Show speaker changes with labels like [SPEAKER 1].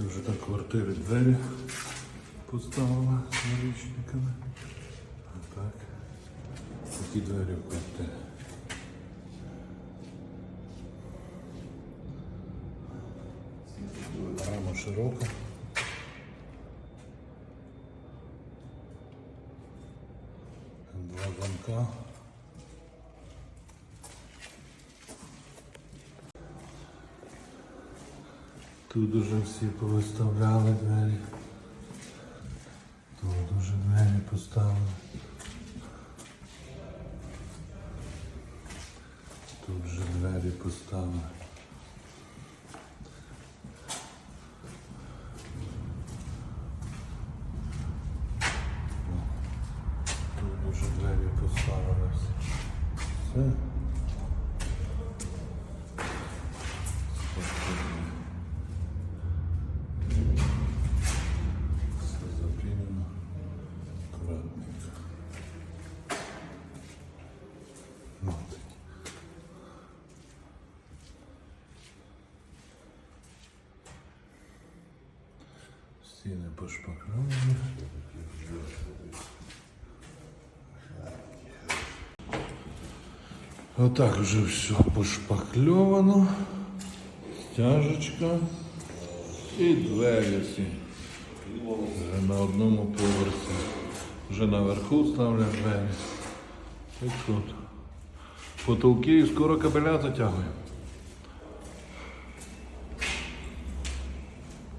[SPEAKER 1] Це вже так квартири двері поставила з налічниками. А так. Такі двері в квартирі. Рама широка. Два замка. Тут уже всі повиставляли двері. Тут уже двері поставили. Тут же двері поставили. Тут уже двері поставили. Все Стіни пошпакльовані. Отак вже все пошпакльовано. Стяжечка і двері всі. Вже на одному поверсі. Вже наверху ставлять двері. І тут. Потолки і скоро кабеля затягуємо.